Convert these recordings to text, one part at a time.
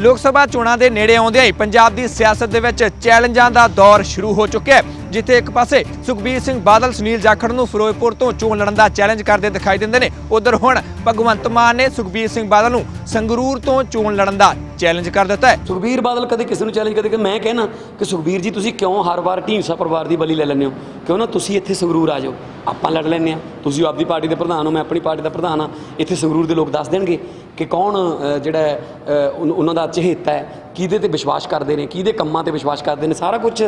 ਲੋਕ ਸਭਾ ਚੋਣਾਂ ਦੇ ਨੇੜੇ ਆਉਂਦਿਆਂ ਹੀ ਪੰਜਾਬ ਦੀ ਸਿਆਸਤ ਦੇ ਵਿੱਚ ਚੈਲੰਜਾਂ ਦਾ ਦੌਰ ਸ਼ੁਰੂ ਹੋ ਚੁੱਕਿਆ ਹੈ। ਜਿੱਥੇ ਇੱਕ ਪਾਸੇ ਸੁਖਬੀਰ ਸਿੰਘ ਬਾਦਲ, ਸੁਨੀਲ ਜਾਖੜ ਨੂੰ ਫਿਰੋਜ਼ਪੁਰ ਤੋਂ ਚੋਣ ਲੜਨ ਦਾ ਚੈਲੰਜ ਕਰਦੇ ਦਿਖਾਈ ਦਿੰਦੇ ਨੇ, ਉਧਰ ਹੁਣ ਭਗਵੰਤ ਮਾਨ ਨੇ ਸੁਖਬੀਰ ਸਿੰਘ ਬਾਦਲ ਨੂੰ ਸੰਗਰੂਰ ਤੋਂ ਚੋਣ ਲੜਨ ਦਾ ਚੈਲੰਜ ਕਰ ਦਿੱਤਾ ਹੈ। ਸੁਖਬੀਰ ਬਾਦਲ ਕਦੇ ਕਿਸੇ ਨੂੰ ਚੈਲੰਜ ਕਰਦੇ ਕਿ ਮੈਂ ਕਹਿਣਾ ਕਿ ਸੁਖਬੀਰ ਜੀ, ਤੁਸੀਂ ਕਿਉਂ ਹਰ ਵਾਰ ਢੀਂਸਾ ਪਰਿਵਾਰ ਦੀ ਬਲੀ ਲੈ ਲੈਂਦੇ ਹੋ? ਕਿਉਂ ਨਾ ਤੁਸੀਂ ਇੱਥੇ ਸੰਗਰੂਰ ਆ ਜਾਓ? ਆਪਾਂ ਲੜ ਲੈਂਦੇ ਆ ਤੁਸੀਂ ਆਪਦੀ ਪਾਰਟੀ ਦੇ ਪ੍ਰਧਾਨ ਹੋ, ਮੈਂ ਆਪਣੀ ਪਾਰਟੀ ਦਾ ਪ੍ਰਧਾਨ ਆ ਇੱਥੇ ਸੰਗਰੂਰ ਦੇ ਲੋਕ ਦੱਸ ਦੇਣਗੇ ਕਿ ਕੌਣ ਜਿਹੜਾ ਉਹਨਾਂ ਦਾ ਚਹੇਤਾ ਹੈ ਕਿਹਦੇ ਤੇ ਵਿਸ਼ਵਾਸ ਕਰਦੇ ਨੇ ਕਿਹਦੇ ਕੰਮਾਂ ਤੇ ਵਿਸ਼ਵਾਸ ਕਰਦੇ ਨੇ ਸਾਰਾ ਕੁਝ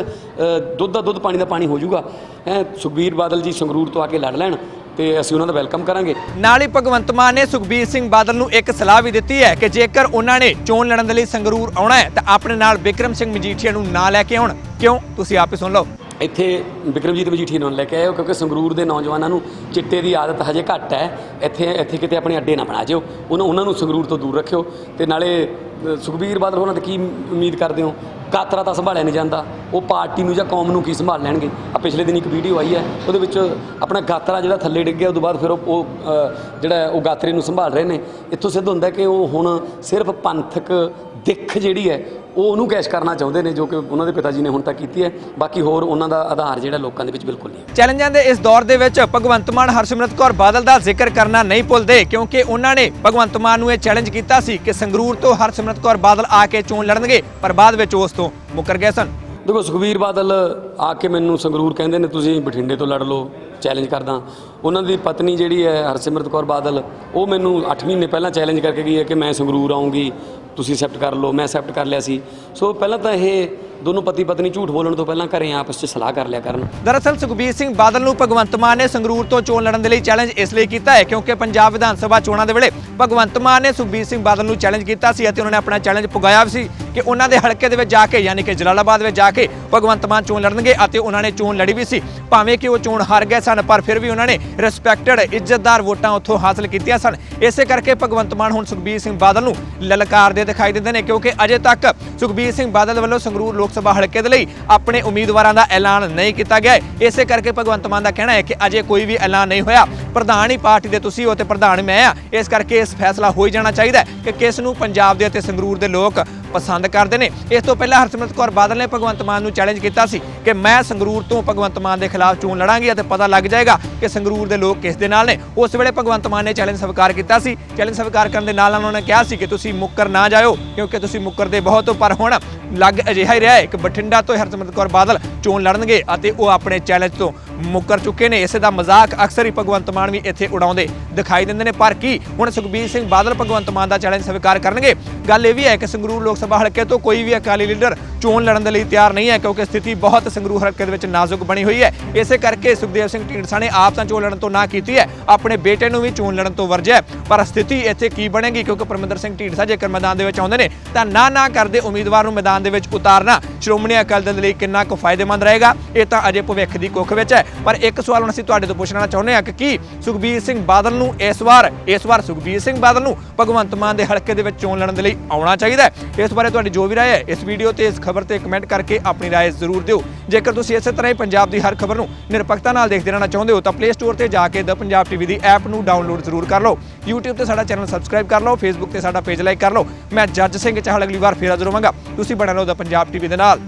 ਦੁੱਧ ਦਾ ਦੁੱਧ ਪਾਣੀ ਦਾ ਪਾਣੀ ਹੋ ਜਾਊਗਾ। ਹੈਂ ਸੁਖਬੀਰ ਬਾਦਲ ਜੀ ਸੰਗਰੂਰ ਤੋਂ ਆ ਕੇ ਲੜ ਲੈਣ ਤੇ ਅਸੀਂ ਉਹਨਾਂ ਦਾ ਵੈਲਕਮ ਕਰਾਂਗੇ। ਨਾਲ ਹੀ ਭਗਵੰਤ ਮਾਨ ਨੇ ਸੁਖਬੀਰ ਸਿੰਘ ਬਾਦਲ ਨੂੰ ਇੱਕ ਸਲਾਹ ਵੀ ਦਿੱਤੀ ਹੈ ਕਿ ਜੇਕਰ ਉਹਨਾਂ ਨੇ ਚੋਣ ਲੜਨ ਦੇ ਲਈ ਸੰਗਰੂਰ ਆਉਣਾ ਹੈ ਤਾਂ ਆਪਣੇ ਨਾਲ ਬਿਕਰਮ ਸਿੰਘ ਮਜੀਠੀਆ ਨੂੰ ਨਾ ਲੈ ਕੇ ਆਉਣ। ਕਿਉਂ? ਤੁਸੀਂ ਆਪੇ ਸੁਣ ਲਓ। ਇੱਥੇ ਵਿਕਰਮਜੀਤ ਮਜੀਠੀ ਨੂੰ ਲੈ ਕੇ ਆਇਓ ਕਿਉਂਕਿ ਸੰਗਰੂਰ ਦੇ ਨੌਜਵਾਨਾਂ ਨੂੰ ਚਿੱਟੇ ਦੀ ਆਦਤ ਹਜੇ ਘੱਟ ਹੈ। ਇੱਥੇ ਇੱਥੇ ਕਿਤੇ ਆਪਣੇ ਅੱਡੇ ਨਾ ਬਣਾ ਜਿਓ। ਉਹਨਾਂ ਉਹਨਾਂ ਨੂੰ ਸੰਗਰੂਰ ਤੋਂ ਦੂਰ ਰੱਖਿਓ ਤੇ ਨਾਲੇ ਸੁਖਬੀਰ ਬਾਦਲ ਉਹਨਾਂ ਤੇ ਕੀ ਉਮੀਦ ਕਰਦੇ ਹੋ? ਕਾਤਰਾ ਤਾਂ ਸੰਭਾਲਿਆ ਨਹੀਂ ਜਾਂਦਾ। ਉਹ ਪਾਰਟੀ ਨੂੰ ਜਾਂ ਕੌਮ ਨੂੰ ਕੀ ਸੰਭਾਲ ਲੈਣਗੇ? ਆ ਪਿਛਲੇ ਦਿਨ ਇੱਕ ਵੀਡੀਓ ਆਈ ਹੈ, ਉਹਦੇ ਵਿੱਚ ਆਪਣਾ ਗਾਤਰਾ ਜਿਹੜਾ ਥੱਲੇ ਡਿੱਗ ਗਿਆ ਤੋਂ ਬਾਅਦ ਫਿਰ ਉਹ ਜਿਹੜਾ ਉਹ ਗਾਤਰੇ ਨੂੰ ਸੰਭਾਲ ਰਹੇ ਨੇ। ਇੱਥੋਂ ਸਿੱਧ ਹੁੰਦਾ ਕਿ ਉਹ ਹੁਣ ਸਿਰਫ ਪੰਥਕ ਦਿੱਖ ਜਿਹੜੀ ਹੈ, ਉਹ ਉਹਨੂੰ ਕੈਸ਼ ਕਰਨਾ ਚਾਹੁੰਦੇ ਨੇ, ਜੋ ਕਿ ਉਹਨਾਂ ਦੇ ਪਿਤਾ ਜੀ ਨੇ ਹੁਣ ਤੱਕ ਕੀਤੀ ਹੈ। ਬਾਕੀ ਹੋਰ ਉਹਨਾਂ ਦਾ ਆਧਾਰ ਜਿਹੜਾ ਲੋਕਾਂ ਦੇ ਵਿੱਚ ਬਿਲਕੁਲ ਨਹੀਂ ਹੈ। ਚੈਲੰਜਾਂ ਦੇ ਇਸ ਦੌਰ ਦੇ ਵਿੱਚ ਭਗਵੰਤ ਮਾਨ, ਹਰਸਿਮਰਤ ਕੌਰ ਬਾਦਲ ਦਾ ਜ਼ਿਕਰ ਕਰਨਾ ਨਹੀਂ ਭੁੱਲਦੇ, ਕਿਉਂਕਿ ਉਹਨਾਂ ਨੇ ਭਗਵੰਤ ਮਾਨ ਨੂੰ ਇਹ ਚੈਲੰਜ ਕੀਤਾ ਸੀ ਕਿ ਸੰਗਰੂਰ ਤੋਂ ਹਰਸਿਮਰਤ ਕੌਰ ਬਾਦਲ ਆ ਕੇ ਚੋਣ ਲੜਨਗੇ, ਪਰ ਬਾਅਦ ਵਿੱਚ ਉਸ ਤੋਂ ਮੁੱਕਰ ਗਏ ਸਨ। ਦੇਖੋ ਸੁਖਬੀਰ ਬਾਦਲ ਆ ਕੇ ਮੈਨੂੰ ਸੰਗਰੂਰ ਕਹਿੰਦੇ ਨੇ, ਤੁਸੀਂ ਬਠਿੰਡੇ ਤੋਂ ਲੜ ਲਓ ਚੈਲੰਜ ਕਰਦਾ। ਉਹਨਾਂ ਦੀ ਪਤਨੀ ਜਿਹੜੀ ਹੈ, ਹਰਸਿਮਰਤ ਕੌਰ ਬਾਦਲ, ਉਹ ਮੈਨੂੰ 8 ਮਹੀਨੇ ਪਹਿਲਾਂ ਚੈਲੰਜ ਕਰਕੇ ਗਈ ਹੈ ਕਿ ਮੈਂ ਸੰਗਰੂਰ ਆਉਂਗੀ ਤੁਸੀਂ ਐਕਸੈਪਟ ਕਰ ਲਓ, ਮੈਂ ਐਕਸੈਪਟ ਕਰ ਲਿਆ ਸੀ। ਸੋ ਪਹਿਲਾਂ ਤਾਂ ਇਹ ਦੋਨੋਂ ਪਤੀ ਪਤਨੀ ਝੂਠ ਬੋਲਣ ਤੋਂ ਪਹਿਲਾਂ ਘਰੇ ਆਪਸ 'ਚ ਸਲਾਹ ਕਰ ਲਿਆ ਕਰਨ। ਦਰਅਸਲ ਸੁਖਬੀਰ ਸਿੰਘ ਬਾਦਲ ਨੂੰ ਭਗਵੰਤ ਮਾਨ ਨੇ ਸੰਗਰੂਰ ਤੋਂ ਚੋਣ ਲੜਨ ਦੇ ਲਈ ਚੈਲੰਜ ਇਸ ਲਈ ਕੀਤਾ ਹੈ ਕਿਉਂਕਿ ਪੰਜਾਬ ਵਿਧਾਨ ਸਭਾ ਚੋਣਾਂ ਦੇ ਵੇਲੇ ਭਗਵੰਤ ਮਾਨ ਨੇ ਸੁਖਬੀਰ ਸਿੰਘ ਬਾਦਲ ਨੂੰ ਚੈਲੰਜ ਕੀਤਾ ਸੀ ਅਤੇ ਉਹਨਾਂ ਨੇ ਆਪਣਾ ਚੈਲੰਜ ਪੁਗਾਇਆ ਸੀ ਕਿ ਉਹਨਾਂ ਦੇ ਹਲਕੇ ਦੇ ਵਿੱਚ ਜਾ ਕੇ ਯਾਨੀ ਕਿ ਜਲਾਲਾਬਾਦ ਵਿੱਚ ਜਾ ਕੇ ਭਗਵੰਤ ਮਾਨ ਚੋਣ ਲੜਨਗੇ ਅਤੇ ਉਹਨਾਂ ਨੇ ਚੋਣ ਲੜੀ ਵੀ ਸੀ। ਭਾਵੇਂ ਕਿ ਉਹ ਚੋਣ ਹਾਰ ਗਏ ਸਨ, ਪਰ ਫਿਰ ਵੀ ਉਹਨਾਂ ਨੇ ਰਿਸਪੈਕਟਡ ਇੱਜ਼ਤਦਾਰ ਵੋਟਾਂ ਉੱਥੋਂ ਹਾਸਲ ਕੀਤੀਆਂ ਸਨ। ਇਸੇ ਕਰਕੇ ਭਗਵੰਤ ਮਾਨ ਹੁਣ ਸੁਖਬੀਰ ਸਿੰਘ ਬਾਦਲ ਨੂੰ ਲਲਕਾਰਦੇ ਦਿਖਾਈ ਦਿੰਦੇ ਨੇ ਕਿਉਂਕਿ ਅਜੇ ਤੱਕ ਸੁਖਬੀਰ ਸਿੰਘ ਬਾਦਲ ਵੱਲੋਂ ਸੰਗਰੂਰ ਲੋਕ ਸਭਾ ਹਲਕੇ ਦੇ ਲਈ ਆਪਣੇ ਉਮੀਦਵਾਰਾਂ ਦਾ ਐਲਾਨ ਨਹੀਂ ਕੀਤਾ ਗਿਆ। ਇਸੇ ਕਰਕੇ ਭਗਵੰਤ ਮਾਨ ਦਾ ਕਹਿਣਾ ਹੈ ਕਿ ਅਜੇ ਕੋਈ ਵੀ ਐਲਾਨ ਨਹੀਂ ਹੋਇਆ। ਪ੍ਰਧਾਨ ਹੀ ਪਾਰਟੀ ਦੇ ਤੁਸੀਂ ਹੋ ਤੇ ਪ੍ਰਧਾਨ ਮੈਂ ਆ ਇਸ ਕਰਕੇ ਇਸ ਫੈਸਲਾ ਹੋ ਹੀ ਜਾਣਾ ਚਾਹੀਦਾ ਕਿ ਕਿਸ ਨੂੰ ਪੰਜਾਬ ਦੇ ਅਤੇ ਸੰਗਰੂਰ ਦੇ ਲੋਕ ਪਸੰਦ ਕਰਦੇ ਨੇ। ਇਸ ਤੋਂ ਪਹਿਲਾਂ ਹਰਸਿਮਰਤ ਕੌਰ ਬਾਦਲ ਨੇ ਭਗਵੰਤ ਮਾਨ ਨੂੰ ਚੈਲੰਜ ਕੀਤਾ ਸੀ ਕਿ ਮੈਂ ਸੰਗਰੂਰ ਤੋਂ ਭਗਵੰਤ ਮਾਨ ਦੇ ਖਿਲਾਫ ਚੋਣ ਲੜਾਂਗੀ ਅਤੇ ਪਤਾ ਲੱਗ ਜਾਏਗਾ ਕਿ ਸੰਗਰੂਰ ਦੇ ਲੋਕ ਕਿਸ ਦੇ ਨਾਲ ਨੇ। ਉਸ ਵੇਲੇ ਭਗਵੰਤ ਮਾਨ ਨੇ ਚੈਲੰਜ ਸਵੀਕਾਰ ਕੀਤਾ ਸੀ। ਚੈਲੰਜ ਸਵੀਕਾਰ ਕਰਨ ਦੇ ਨਾਲ ਨਾਲ ਉਹਨਾਂ ਨੇ ਕਿਹਾ ਸੀ ਕਿ ਤੁਸੀਂ ਮੁੱਕਰ ਨਾ ਜਾਇਓ, ਕਿਉਂਕਿ ਤੁਸੀਂ ਮੁੱਕਰਦੇ ਬਹੁਤ ਹੋ, ਪਰ ਹੁਣ ਲੱਗ ਅਜਿਹਾ ਹੀ ਰਿਹਾ ਹੈ। ਬਠਿੰਡਾ ਤੋਂ ਹਰਸਿਮਰਤ ਕੌਰ ਬਾਦਲ ਚੋਣ ਲੜਨਗੇ ਅਤੇ ਉਹ ਆਪਣੇ ਚੈਲੰਜ ਤੋਂ ਮੁੱਕਰ ਚੁੱਕੇ ਨੇ। ਇਸੇ ਦਾ ਮਜ਼ਾਕ ਅਕਸਰ ਹੀ ਭਗਵੰਤ ਮਾਨ ਵੀ ਇੱਥੇ ਉਡਾਉਂਦੇ ਦਿਖਾਈ ਦਿੰਦੇ ਨੇ। ਪਰ ਕੀ ਹੁਣ ਸੁਖਬੀਰ ਸਿੰਘ ਬਾਦਲ ਭਗਵੰਤ ਮਾਨ ਦਾ ਚੈਲੰਜ ਸਵੀਕਾਰ ਕਰਨਗੇ? ਗੱਲ ਇਹ ਵੀ ਹੈ ਕਿ ਸੰਗਰੂਰ ਲੋਕ ਸਭਾ ਹਲਕੇ ਤੋਂ ਕੋਈ ਵੀ ਅਕਾਲੀ ਲੀਡਰ ਚੋਣ ਲੜਨ ਦੇ ਲਈ ਤਿਆਰ ਨਹੀਂ ਹੈ ਕਿਉਂਕਿ ਸਥਿਤੀ ਬਹੁਤ ਸੰਗਰੂਰ ਹਲਕੇ ਦੇ ਵਿੱਚ ਨਾਜ਼ੁਕ ਬਣੀ ਹੋਈ ਹੈ। ਇਸੇ ਕਰਕੇ ਸੁਖਦੇਵ ਸਿੰਘ ਢੀਂਡਸਾ ਨੇ ਆਪ ਤਾਂ ਚੋਣ ਲੜਨ ਤੋਂ ਨਾ ਕੀਤੀ ਹੈ, ਆਪਣੇ ਬੇਟੇ ਨੂੰ ਵੀ ਚੋਣ ਲੜਨ ਤੋਂ ਵਰਜਿਆ ਪਰ ਸਥਿਤੀ ਇੱਥੇ ਕੀ ਬਣੇਗੀ ਕਿਉਂਕਿ ਪਰਮਿੰਦਰ ਸਿੰਘ ਢੀਂਡਸਾ ਜੇਕਰ ਮੈਦਾਨ ਦੇ ਵਿੱਚ ਆਉਂਦੇ ਨੇ, ਤਾਂ ਨਾ ਨਾ ਕਰਦੇ ਉਮੀਦਵਾਰ ਨੂੰ ਮੈਦਾਨ ਦੇ ਵਿੱਚ ਉਤਾਰਨਾ। ਸ਼੍ਰੋਮਣੀ ਅਕਾਲੀ ਦਲ ਦੇ ਲਈ ਕਿੰਨਾ ਕੁ ਫਾਇਦੇਮੰਦ ਰਹੇਗਾ, ਇਹ ਤਾਂ ਅਜੇ ਭਵਿੱਖ ਦੀ ਕੁੱਖ ਵਿੱਚ ਹੈ। ਪਰ ਇੱਕ ਸਵਾਲ ਹੁਣ ਅਸੀਂ ਤੁਹਾਡੇ ਤੋਂ ਪੁੱਛਣਾ ਚਾਹੁੰਦੇ ਹਾਂ ਕਿ ਕੀ ਸੁਖਬੀਰ ਸਿੰਘ ਬਾਦਲ ਨੂੰ ਇਸ ਵਾਰ ਇਸ ਵਾਰ ਸੁਖਬੀਰ ਸਿੰਘ ਬਾਦਲ ਨੂੰ ਭਗਵੰਤ ਮਾਨ ਦੇ ਹਲਕੇ ਦੇ ਵਿੱਚ ਚੋਣ ਲੜਨ ਦੇ ਲਈ ਆਉਣਾ ਚਾਹੀਦਾ ਇਸ ਬਾਰੇ ਤੁਹਾਡੀ ਜੋ ਵੀ ਰਾਏ ਹੈ, ਇਸ ਵੀਡੀਓ ਤੇ ਇਸ ਖਬਰ ਤੇ ਕਮੈਂਟ ਕਰਕੇ ਆਪਣੀ ਰਾਏ ਜ਼ਰੂਰ ਦਿਓ। ਜੇਕਰ ਤੁਸੀਂ ਇਸੇ ਤਰ੍ਹਾਂ ਹੀ ਪੰਜਾਬ ਦੀ ਹਰ ਖਬਰ ਨੂੰ ਨਿਰਪੱਖਤਾ ਨਾਲ ਦੇਖਦੇ ਰਹਿਣਾ ਚਾਹੁੰਦੇ ਹੋ ਤਾਂ ਪਲੇ ਸਟੋਰ ਤੇ ਜਾ ਕੇ ਦ ਪੰਜਾਬ ਟੀਵੀ ਦੀ ਐਪ ਨੂੰ ਡਾਊਨਲੋਡ ਜ਼ਰੂਰ ਕਰ ਲਓ। YouTube ਤੇ ਸਾਡਾ ਚੈਨਲ ਸਬਸਕ੍ਰਾਈਬ ਕਰ ਲਓ, Facebook ਤੇ ਸਾਡਾ ਪੇਜ ਲਾਈਕ ਕਰ ਲਓ। ਮੈਂ ਜੱਜ ਸਿੰਘ ਚਾਹਲ ਅਗਲੀ ਵਾਰ ਫੇਰ ਹਾਜ਼ਰ ਹੋਵਾਂਗਾ। ਤੁਸੀਂ ਬਣਾ ਲਓ ਦ ਪੰਜਾਬ ਟੀਵੀ ਦੇ ਨਾਲ।